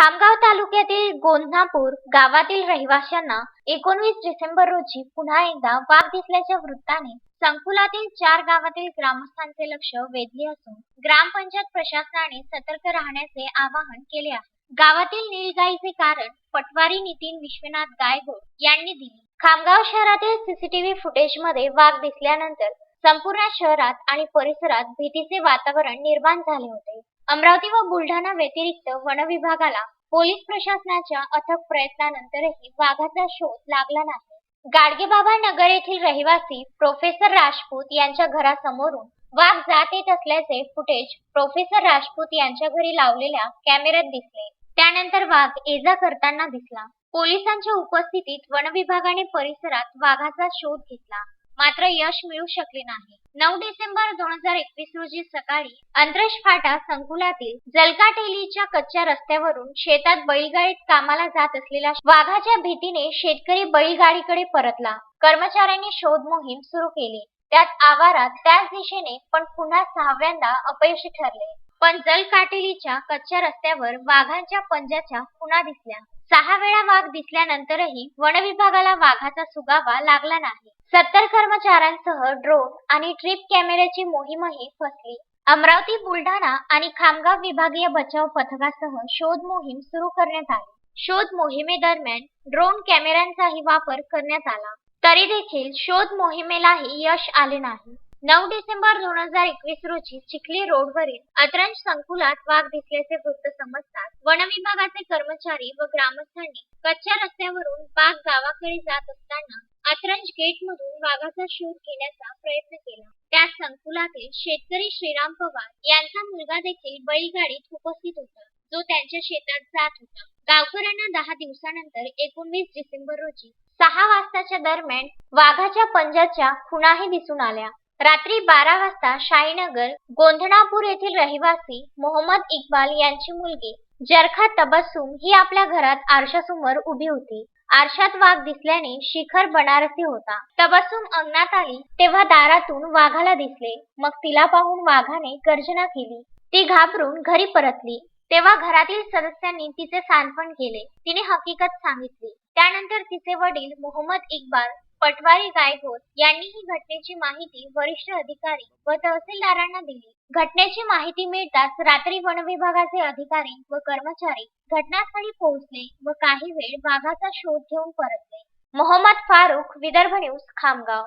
खामगाव तालुक्यातील गोंधापूर गावातील रहिवाशांना एकोणवीस डिसेंबर रोजी पुन्हा एकदा वाघ दिसल्याच्या वृत्ताने संकुलातील चार गावातील ग्रामस्थांचे लक्ष वेधले असून ग्रामपंचायत प्रशासनाने सतर्क राहण्याचे आवाहन केले आहे. गावातील नीलगाईचे कारण पटवारी नितीन विश्वनाथ गायगोड यांनी दिली. खामगाव शहरातील सीसीटीव्ही फुटेजमध्ये वाघ दिसल्यानंतर संपूर्ण शहरात आणि परिसरात भीतीचे वातावरण निर्माण झाले होते. अमरावती व बुलढाणा व्यतिरिक्त वन विभागाला पोलीस प्रशासनाच्या अथक प्रयत्नानंतरही वाघाचा शोध लागला नाही. गाडगेबाबा नगर येथील रहिवासी प्रोफेसर राजपूत यांच्या घरासमोरून वाघ जात येत असल्याचे फुटेज प्रोफेसर राजपूत यांच्या घरी लावलेल्या कॅमेऱ्यात दिसले. त्यानंतर वाघ एजा करताना दिसला. पोलिसांच्या उपस्थितीत वन विभागाने परिसरात वाघाचा शोध घेतला. मात्र यश मिळू शकले नाही. नऊ डिसेंबर दोन हजार एकवीस रोजी सकाळी अंतरेश फाटा संकुलातील जलकाटेलीच्या कच्च्या रस्त्यावरून शेतात बैलगाडीत कामाला जात असलेल्या वाघाच्या भीतीने शेतकरी बैलगाडीकडे परतला. कर्मचाऱ्यांनी शोध मोहीम सुरू केली. त्यात आवारात त्याच दिशेने पण पुन्हा सहाव्यांदा अपयशी ठरले. पण जलकाटेलीच्या कच्च्या रस्त्यावर वाघांच्या पंजाच्या पुन्हा दिसल्या. सहा वेळा वाघ दिसल्यानंतरही वन विभागाला वाघाचा सुगावा लागला नाही. सत्तर कर्मचाऱ्यांसह ड्रोन आणि ट्रिप कॅमेऱ्याची मोहीमही फसली. अमरावती बुलढाणा आणि खामगाव विभागीय बचाव पथकासह शोध मोहीम सुरू करण्यात आली. शोध मोहिमेदरम्यान ड्रोन कॅमेऱ्यांचाही वापर करण्यात आला. तरी देखील शोध मोहिमेलाही यश आले नाही. नऊ डिसेंबर दोन हजार एकवीस रोजी चिखली रोडवरील अत्रंज संकुलात वाघ दिसल्याचे वृत्त समजतात वन विभागाचे कर्मचारी व ग्रामस्थांनी कच्च्या रस्त्यावरून वाघ गावाकडे जात असताना अत्रंज गेटमधून वाघाचा शोध घेण्याचा प्रयत्न केला. त्या संकुलातील शेतकरी श्रीराम पवार यांचा मुलगा देखील बैलगाडीत उपस्थित होता. जो त्यांच्या शेतात जात होता. गावकऱ्यांना दहा दिवसानंतर एकोणवीस डिसेंबर रोजी सहा वाजताच्या दरम्यान वाघाच्या पंजाच्या खुणाही दिसून आल्या. रात्री बारा वाजता शाहीनगर गोंधणापूर येथील रहिवासी मोहम्मद इक्बाल यांची मुलगी जरखा तबस्सुम ही आपल्या घरात आरशासमोर उभी होती. आरशात वाघ दिसल्याने शिखर बनारसी होता. तबस्सुम अंगणात आली तेव्हा दारातून वाघाला दिसले. मग तिला पाहून वाघाने गर्जना केली. ती घाबरून घरी परतली. तेव्हा घरातील सदस्यांनी तिचे सांत्वन केले. तिने हकीकत सांगितली. त्यानंतर तिचे वडील मोहम्मद इक्बाल पटवारी गायगोड यांनी ही घटनेची माहिती वरिष्ठ अधिकारी व तहसीलदारांना दिली. घटनेची माहिती मिळताच रात्री वन विभागाचे अधिकारी व कर्मचारी घटनास्थळी पोहोचले व काही वेळ वाघाचा शोध घेऊन परतले. मोहम्मद फारुख विदर्भ न्यूज खामगाव.